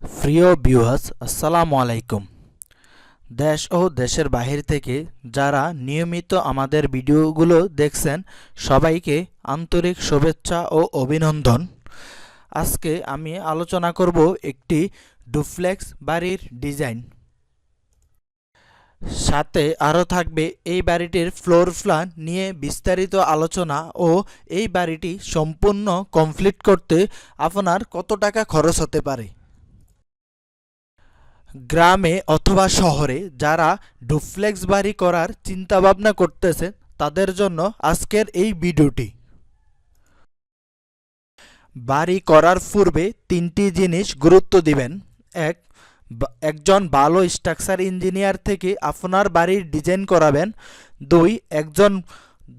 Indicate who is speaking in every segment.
Speaker 1: প্রিয় ভিউয়ার্স, আসসালামু আলাইকুম। দেশ ও দেশের বাহির থেকে যারা নিয়মিত আমাদের ভিডিওগুলো দেখছেন, সবাইকে আন্তরিক শুভেচ্ছা ও অভিনন্দন। আজকে আমি আলোচনা করব একটি ডুপ্লেক্স বাড়ির ডিজাইন। সাথে আরও থাকবে এই বাড়িটির ফ্লোর প্ল্যান নিয়ে বিস্তারিত আলোচনা ও এই বাড়িটি সম্পূর্ণ কমপ্লিট করতে আপনার কত টাকা খরচ হতে পারে? গ্রামে অথবা শহরে যারা ডুপ্লেক্স বাড়ি করার চিন্তাভাবনা করতেছে তাদের জন্য আজকের এই ভিডিওটি। বাড়ি করার পূর্বে তিনটি জিনিস গুরুত্ব দিবেন। এক একজন ভালো স্ট্রাকচার ইঞ্জিনিয়ার থেকে আপনার বাড়ির ডিজাইন করাবেন। দুই, একজন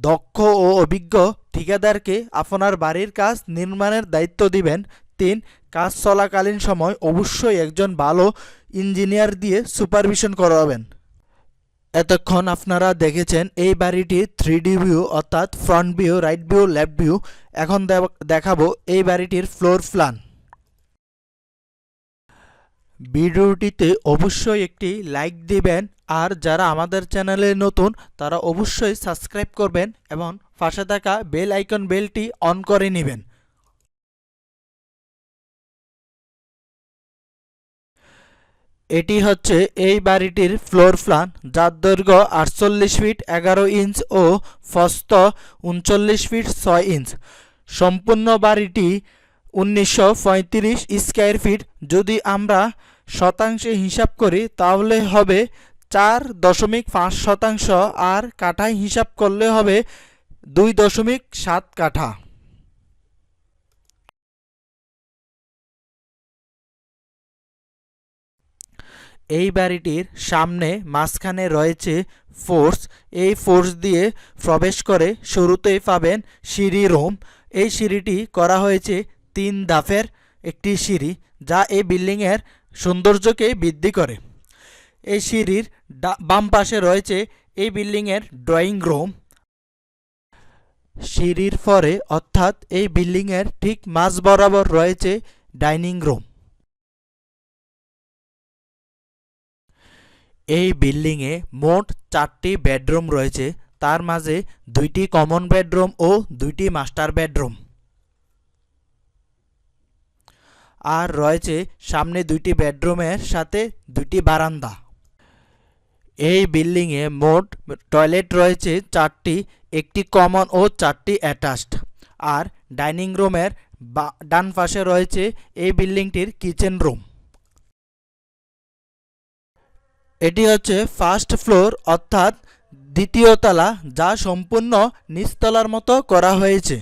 Speaker 1: দক্ষ ও অভিজ্ঞ ঠিকাদারকে আপনার বাড়ির কাজ নির্মাণের দায়িত্ব দিবেন। তিন, কাজ চলাকালীন সময় অবশ্যই একজন ভালো ইঞ্জিনিয়ার দিয়ে সুপারভিশন করাবেন। এতক্ষণ আপনারা দেখেছেন এই বাড়িটি থ্রি ভিউ অর্থাৎ front view, right view, left view. এখন দেখাবো এই বাড়িটির ফ্লোর প্ল্যান। ভিডিওটিতে অবশ্যই একটি লাইক দিবেন আর যারা আমাদের চ্যানেলে নতুন, তারা অবশ্যই সাবস্ক্রাইব করবেন এবং পাশে থাকা বেল আইকন বেলটি অন করে নেবেন। এটি হচ্ছে এই বাড়িটির ফ্লোর প্ল্যান, যার দৈর্ঘ্য আটচল্লিশ ফিট এগারো ইঞ্চ ও ফস্ত উনচল্লিশ ফিট ছয় ইঞ্চ। সম্পূর্ণ বাড়িটি উনিশশো পঁয়ত্রিশ স্কোয়ার ফিট। যদি আমরা শতাংশে হিসাব করি, তাহলে হবে চার দশমিক পাঁচ শতাংশ, আর কাঠায় হিসাব করলে হবে দুই দশমিক সাত কাঠা। এই বাড়িটির সামনে মাঝখানে রয়েছে ফোর্স। এই ফোর্স দিয়ে প্রবেশ করে শুরুতেই পাবেন সিঁড়ি রুম। এই সিঁড়িটি করা হয়েছে তিন দাফের একটি সিঁড়ি, যা এই বিল্ডিংয়ের সৌন্দর্যকে বৃদ্ধি করে। এই সিঁড়ির বাম পাশে রয়েছে এই বিল্ডিংয়ের ড্রয়িং রুম। সিঁড়ির পরে অর্থাৎ এই বিল্ডিংয়ের ঠিক মাঝ বরাবর রয়েছে ডাইনিং রুম। এই বিল্ডিংয়ে মোট চারটি বেডরুম রয়েছে। তার মাঝে দুইটি কমন বেডরুম ও দুইটি মাস্টার বেডরুম। আর রয়েছে সামনে দুইটি বেডরুমের সাথে দুইটি বারান্দা। এই বিল্ডিংয়ে মোট টয়লেট রয়েছে চারটি, একটি কমন ও চারটি অ্যাটাচড। আর ডাইনিং রুমের ডান পাশে রয়েছে এই বিল্ডিংটির কিচেন রুম। এটি হচ্ছে ফার্স্ট ফ্লোর অর্থাৎ দ্বিতীয় তলা, যা সম্পূর্ণ নিচতলার মতো করা হয়েছে।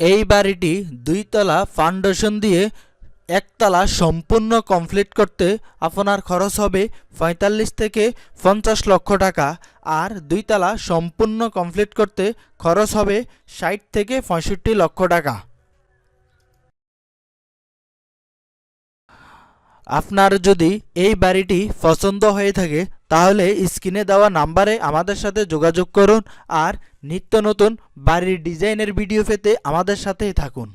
Speaker 1: এই বাড়িটি দুইতলা ফাউন্ডেশন দিয়ে একতলা সম্পূর্ণ কমপ্লিট করতে আপনার খরচ হবে পঁয়তাল্লিশ থেকে পঞ্চাশ লক্ষ টাকা, আর দুইতলা সম্পূর্ণ কমপ্লিট করতে খরচ হবে ষাট থেকে পঁয়ষট্টি লক্ষ টাকা। আপনার যদি এই বাড়িটি পছন্দ হয়ে থাকে, তাহলে স্ক্রিনে দেওয়া নাম্বারে আমাদের সাথে যোগাযোগ করুন আর নিত্য নতুন বাড়ির ডিজাইনের ভিডিও পেতে আমাদের সাথেই থাকুন।